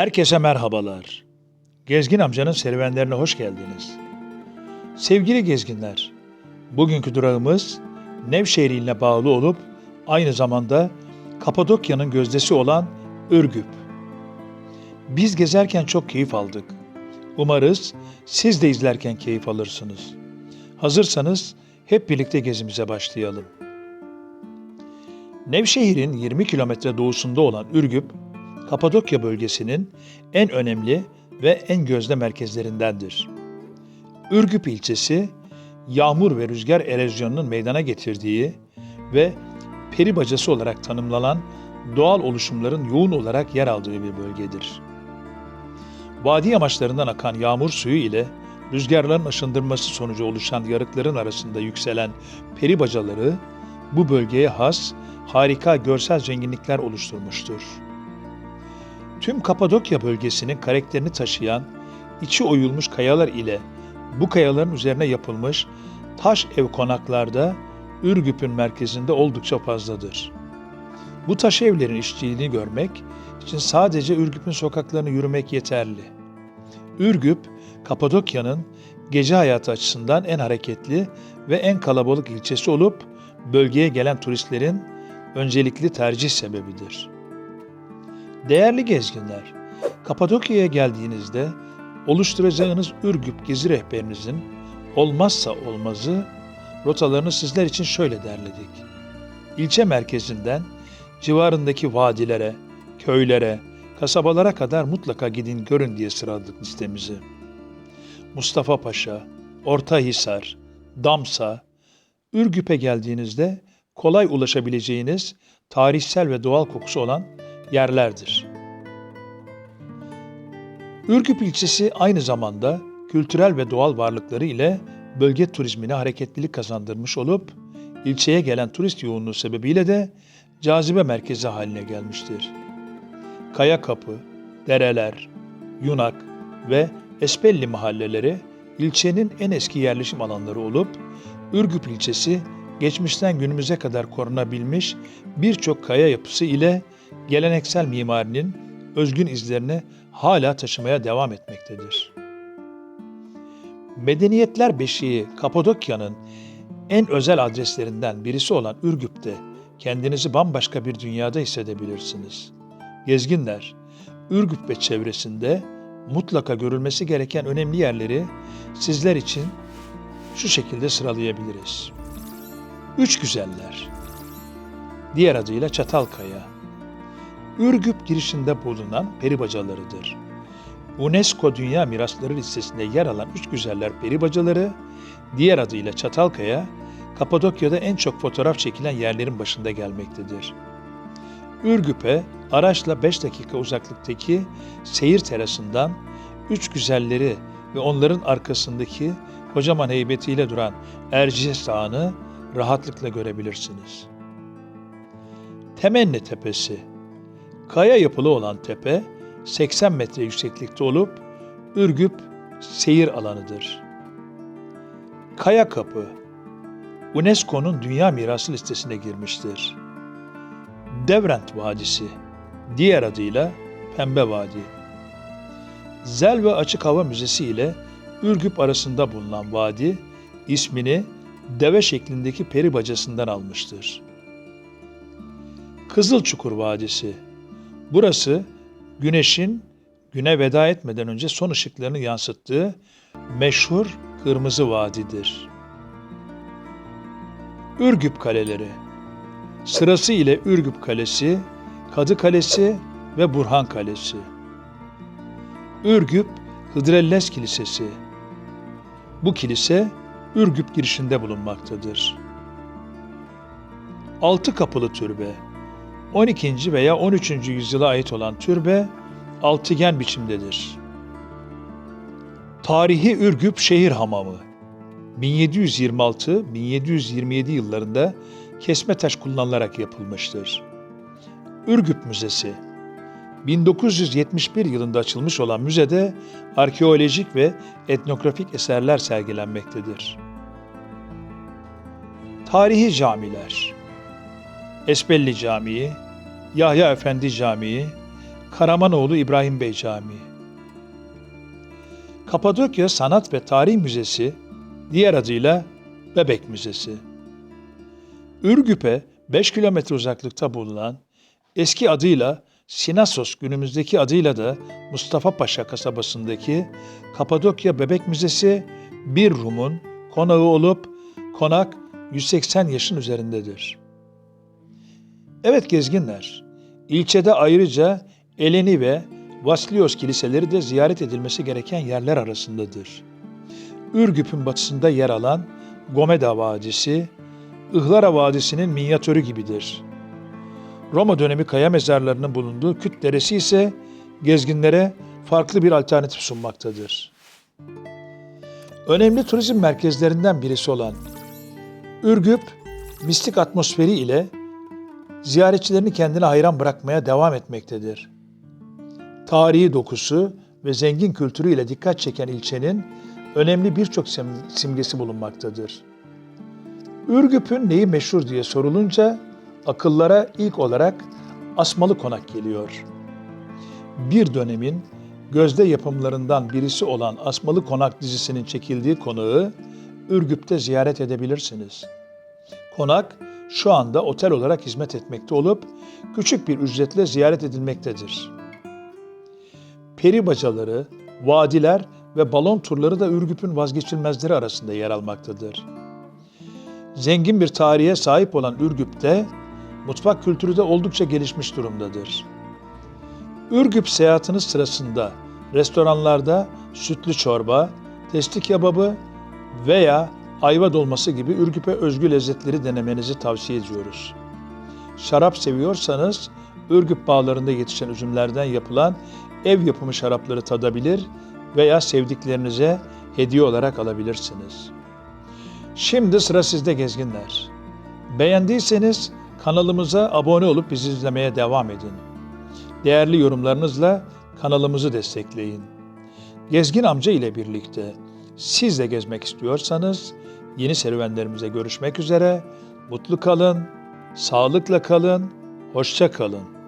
Herkese merhabalar. Gezgin amcanın serüvenlerine hoş geldiniz. Sevgili gezginler, bugünkü durağımız Nevşehir iline bağlı olup aynı zamanda Kapadokya'nın gözdesi olan Ürgüp. Biz gezerken çok keyif aldık. Umarız siz de izlerken keyif alırsınız. Hazırsanız hep birlikte gezimize başlayalım. Nevşehir'in 20 kilometre doğusunda olan Ürgüp, Kapadokya bölgesinin en önemli ve en gözde merkezlerindendir. Ürgüp ilçesi, yağmur ve rüzgar erozyonunun meydana getirdiği ve peri bacası olarak tanımlanan doğal oluşumların yoğun olarak yer aldığı bir bölgedir. Vadi yamaçlarından akan yağmur suyu ile rüzgarların aşındırması sonucu oluşan yarıkların arasında yükselen peri bacaları bu bölgeye has harika görsel zenginlikler oluşturmuştur. Tüm Kapadokya bölgesinin karakterini taşıyan içi oyulmuş kayalar ile bu kayaların üzerine yapılmış taş ev konaklarda Ürgüp'ün merkezinde oldukça fazladır. Bu taş evlerin işçiliğini görmek için sadece Ürgüp'ün sokaklarını yürümek yeterli. Ürgüp, Kapadokya'nın gece hayatı açısından en hareketli ve en kalabalık ilçesi olup bölgeye gelen turistlerin öncelikli tercih sebebidir. Değerli gezginler, Kapadokya'ya geldiğinizde oluşturacağınız Ürgüp gezi rehberinizin olmazsa olmazı rotalarını sizler için şöyle derledik. İlçe merkezinden civarındaki vadilere, köylere, kasabalara kadar mutlaka gidin görün diye sıraladık listemizi. Mustafa Paşa, Ortahisar, Damsa, Ürgüp'e geldiğinizde kolay ulaşabileceğiniz tarihsel ve doğal kokusu olan yerlerdir. Ürgüp ilçesi aynı zamanda kültürel ve doğal varlıkları ile bölge turizmine hareketlilik kazandırmış olup ilçeye gelen turist yoğunluğu sebebiyle de cazibe merkezi haline gelmiştir. Kaya Kapı, Dereler, Yunak ve Espelli mahalleleri ilçenin en eski yerleşim alanları olup Ürgüp ilçesi geçmişten günümüze kadar korunabilmiş birçok kaya yapısı ile geleneksel mimarinin özgün izlerini hala taşımaya devam etmektedir. Medeniyetler beşiği Kapadokya'nın en özel adreslerinden birisi olan Ürgüp'te kendinizi bambaşka bir dünyada hissedebilirsiniz. Gezginler, Ürgüp ve çevresinde mutlaka görülmesi gereken önemli yerleri sizler için şu şekilde sıralayabiliriz. Üç Güzeller Diğer adıyla Çatalkaya Ürgüp girişinde bulunan peribacalarıdır. UNESCO Dünya Mirasları listesinde yer alan Üç Güzeller peribacaları, diğer adıyla Çatalkaya, Kapadokya'da en çok fotoğraf çekilen yerlerin başında gelmektedir. Ürgüp'e araçla 5 dakika uzaklıktaki seyir terasından Üç Güzelleri ve onların arkasındaki kocaman heybetiyle duran Erciyes Dağı'nı rahatlıkla görebilirsiniz. Temenni Tepesi Kaya yapılı olan tepe 80 metre yükseklikte olup Ürgüp seyir alanıdır. Kaya Kapı UNESCO'nun Dünya Mirası listesine girmiştir. Devrent Vadisi diğer adıyla Pembe Vadi. Zel ve Açık Hava Müzesi ile Ürgüp arasında bulunan vadi ismini deve şeklindeki peri bacasından almıştır. Kızılçukur Vadisi Burası güneşin güne veda etmeden önce son ışıklarını yansıttığı meşhur Kırmızı Vadidir. Ürgüp Kaleleri Sırası ile Ürgüp Kalesi, Kadı Kalesi ve Burhan Kalesi. Ürgüp Hıdrellez Kilisesi Bu kilise Ürgüp girişinde bulunmaktadır. Altı Kapılı Türbe 12. veya 13. yüzyıla ait olan türbe altıgen biçimdedir. Tarihi Ürgüp Şehir Hamamı 1726-1727 yıllarında kesme taş kullanılarak yapılmıştır. Ürgüp Müzesi 1971 yılında açılmış olan müzede arkeolojik ve etnografik eserler sergilenmektedir. Tarihi camiler Esbelli Camii, Yahya Efendi Camii, Karamanoğlu İbrahim Bey Camii. Kapadokya Sanat ve Tarih Müzesi, diğer adıyla Bebek Müzesi. Ürgüp'e 5 kilometre uzaklıkta bulunan, eski adıyla Sinasos günümüzdeki adıyla da Mustafa Paşa kasabasındaki Kapadokya Bebek Müzesi bir Rum'un konağı olup konak 180 yaşın üzerindedir. Evet gezginler, ilçede ayrıca Eleni ve Vaslios kiliseleri de ziyaret edilmesi gereken yerler arasındadır. Ürgüp'ün batısında yer alan Gomeda Vadisi, Ihlara Vadisi'nin minyatürü gibidir. Roma dönemi kaya mezarlarının bulunduğu Küt Deresi ise gezginlere farklı bir alternatif sunmaktadır. Önemli turizm merkezlerinden birisi olan Ürgüp, mistik atmosferi ile ziyaretçilerini kendine hayran bırakmaya devam etmektedir. Tarihi dokusu ve zengin kültürü ile dikkat çeken ilçenin önemli birçok sim- simgesi bulunmaktadır. Ürgüp'ün neyi meşhur diye sorulunca akıllara ilk olarak Asmalı Konak geliyor. Bir dönemin gözde yapımlarından birisi olan Asmalı Konak dizisinin çekildiği konağı Ürgüp'te ziyaret edebilirsiniz. Konak şu anda otel olarak hizmet etmekte olup küçük bir ücretle ziyaret edilmektedir. Peri bacaları, vadiler ve balon turları da Ürgüp'ün vazgeçilmezleri arasında yer almaktadır. Zengin bir tarihe sahip olan Ürgüp'te mutfak kültürü de oldukça gelişmiş durumdadır. Ürgüp seyahatiniz sırasında restoranlarda sütlü çorba, testi kebabı veya ayva dolması gibi Ürgüp'e özgü lezzetleri denemenizi tavsiye ediyoruz. Şarap seviyorsanız Ürgüp bağlarında yetişen üzümlerden yapılan ev yapımı şarapları tadabilir veya sevdiklerinize hediye olarak alabilirsiniz. Şimdi sıra sizde gezginler. Beğendiyseniz kanalımıza abone olup bizi izlemeye devam edin. Değerli yorumlarınızla kanalımızı destekleyin. Gezgin amca ile birlikte siz de gezmek istiyorsanız yeni serüvenlerimize görüşmek üzere. Mutlu kalın, sağlıkla kalın, hoşça kalın.